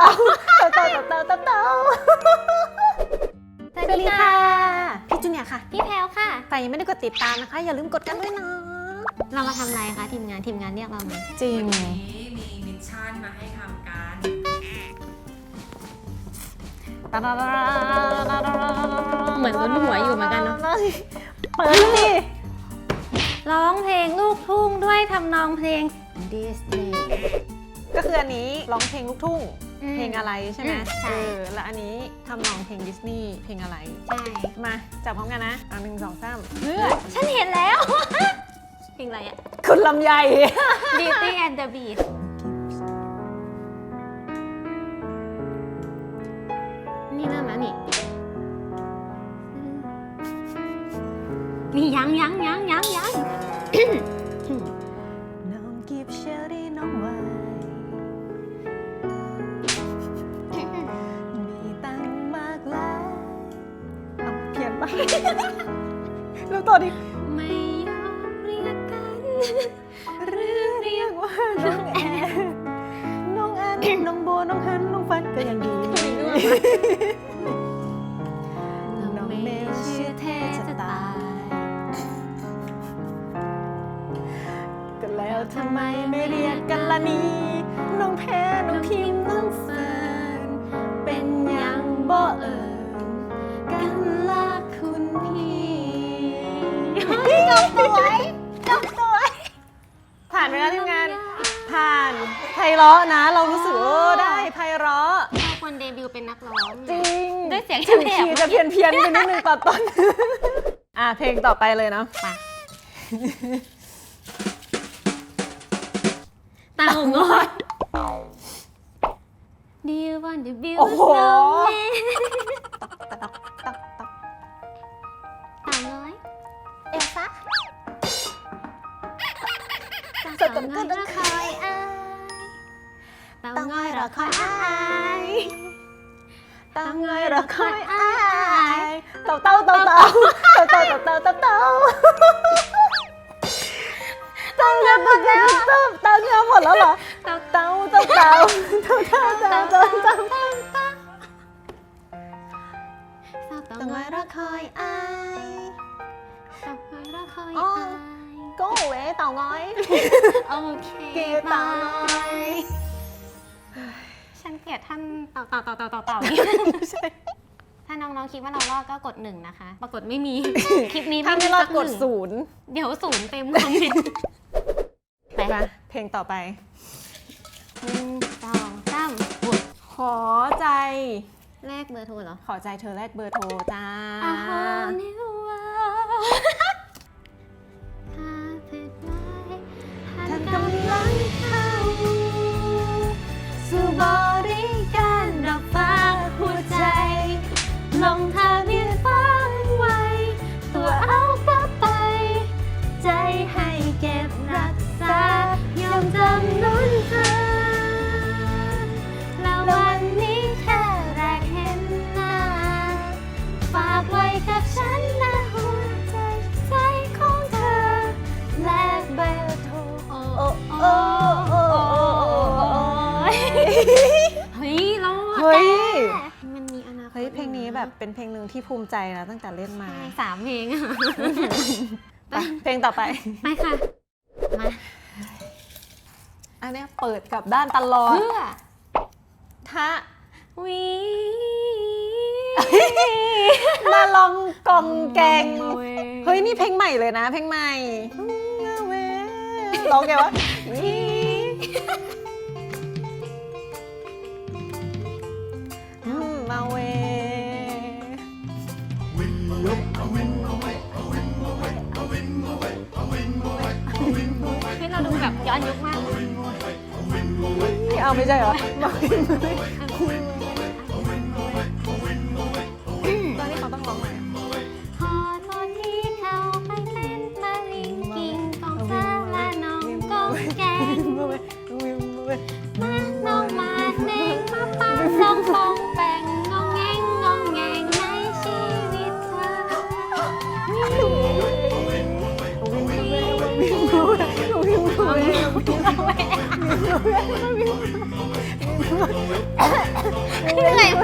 เต่าเต่าเต่าเต่าเต่าเต่าสวัสดีค่ะ พี่จูเนียร์ค่ะพี่แพลวค่ะใครยังไม่ได้กดติดตามนะคะ อย่าลืมกดกันด้วยนะ เรามาทำอะไรคะทีมงานทีมงานเรียกเรามาจริง วันนี้มีมิชชั่นมาให้ทำกันเหมือนลุ้นหัวอยู่เหมือนกันเนาะเปิดสิ ร้องเพลงลูกทุ่งด้วยทำนองเพลงดิสนีย์ก็คืออันนี้ร้องเพลงลูกทุ่ง อืมเพลงอะไรใช่ไหมอืมใช่ เออแล้วอันนี้ทำนองเพลงดิสนีย์เพลงอะไร ใช่ มาจับพร้อมกันนะอะหนึ่งสองสามเพื่อฉันเห็นแล้ว เพลงอะไรอะ คุณลำไย Beauty and the Beast นี่เริ่มแล้วนี่ นี่ยังยังยังยังยัง แล้วต่อดิไม่ยอมเรียกกันหรือเรียกว่าน้องแอนน้องแอนน้องโบน้องฮันน้องฟันก็ยังดีน้องเมย์ชื่อเท่จะตายก็แล้วทำไมไม่เรียกกันล่ะนี่น้องแพ้น้องพิม เราะนะ เรารู้สึกว่าเออได้ไพเราะเราควรเดบิวต์เป็นนักร้องจริงด้วยเสียงถึงแหคีบย์จะเพี้ยนเพียนๆไปนิดนึงตอนต้น อะเพลงต่อไปเลยเนาะๆไปเต่างอย Do you want to build โอ้ a โห snowman างอยรอคอยอายเต่าเงยเราคอยอายเต่าเต่าเต่าเต่าเต่าเต่าเต่าเต่าเต่า ลียท่านเต่าเต่าเต่าเต่าเต่าต่าถ้าน้องๆคิดว่าเราลอกก็กดหนึ่งนะคะ ปรากฏไม่มี คลิปนี้ถ้าไม่รอดกดศูนย์เดี๋ยวศูนย์เต็มคอมเมนต์ไปมาเพลงต่อไป หนึ่งสองสามบวกขอใจ แลกเบอร์โทรเหรอขอใจเธอแลกเบอร์โทรจ้านี่ว่า เฮ้ยเพลงนี้แบบเป็นเพลงหนึ่งที่ภูมิใจนะตั้งแต่เล่นมาใช่สามเพลงอะไปเพลงต่อไป ไปค่ะ มาอันเนี้ยเปิดกลับด้านตลอดเพื่อถ้าวีมาลองกองแกง เฮ้ยนี่เพลงใหม่เลยนะ เพลงใหม่ร้องไงวะ Bây.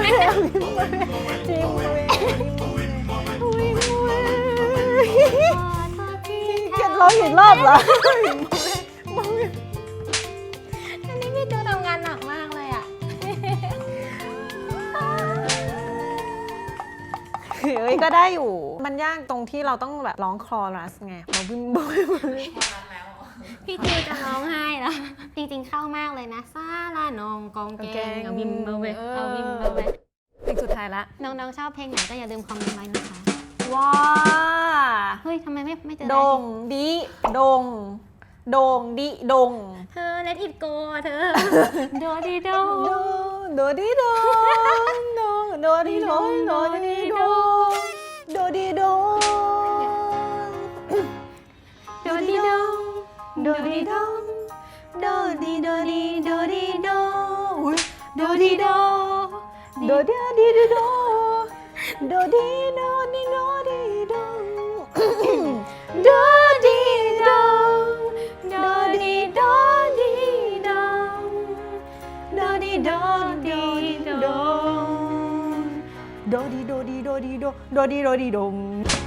เหนื่อยไหมจิมเว้ยขอโทษทีเก็บร้องอีกรอบเหรออันนี้พี่จูทำงานหนักมากเลยอะเฮ้ยก็ได้อยู่ มันยากตรงที่เราต้องแบบร้องคลอรัสไงมาบึ้มบึ้ม พอรักแล้วเหรอพี่จูจะร้องไห้แล้ว จริงๆเข้ามากเลยนะซาลานองกองแกงเอาบิมเบาเวเอาบิมเบาเวเพลงสุดท้ายละ น้องๆชอบเพลงไหนก็อย่าลืมคอมเมนต์ไว้นะคะ ว้าเฮ้ยทำไมไม่ไม่เจอดงดิดงดงดิดงเธอ let it go อะเธอโดดีโด โดโดดิดงโดโดดิดงโด โดดิดงโดดิโดดิโดดิดงอุ๊ยโดดิดงโดดิดิดิดงโดดิโดดิโดดิดงโดดิดงโดดิโ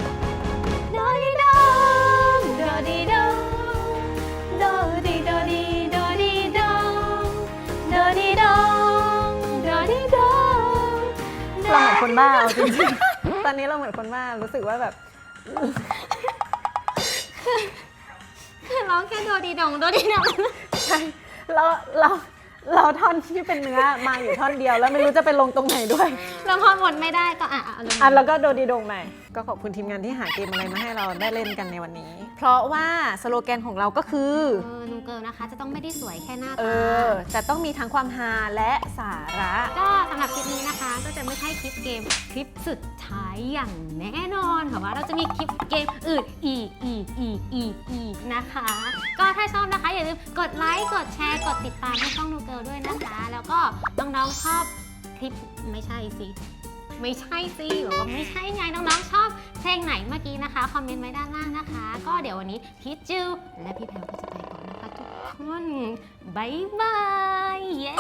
คนบ้าเอาจริงๆ ตอนนี้เราเหมือนคนบ้ารู้สึกว่าแบบ คือร้องแค่โดดีดงโดดีดงใช่เราเราเราท่อนที่เป็นเนื้อมาอยู่ท่อนเดียว แล้วไม่รู้จะไปลงตรงไหนด้วย แล้วพอหมดไม่ได้ก็อะอะเอาลงอะแล้วก็โดดีโดงใหม่ก็ขอบคุณทีมงานที่หาเกมอะไรมาให้เราได้เล่นกันในวันนี้ เพราะว่าสโลแกนของเราก็คือเออนูเกิลนะคะ จะต้องไม่ได้สวยแค่หน้าเอตาอจะต้องมีทั้งความฮาและสาระ ก็จะไม่ใช่คลิปเกมคลิปสุดท้ายอย่างแน่นอนค่ะว่าเราจะมีคลิปเกมอื่นอีกอีกอีกอีกอีกนะคะ ก็ถ้าชอบนะคะอย่าลืมกดไลค์กดแชร์กดติดตามให้ช่องนูเกิลด้วยนะคะ แล้วก็น้องๆชอบคลิปไม่ใช่สิไม่ใช่สิบอกว่าไม่ใช่ไงน้องๆชอบเพลงไหนเมื่อกี้นะคะคอมเมนต์ไว้ด้านล่างนะคะ ก็เดี๋ยววันนี้พีชจิวและพี่แพลวก็จะไปก่อนนะคะทุกคนบายบายเย้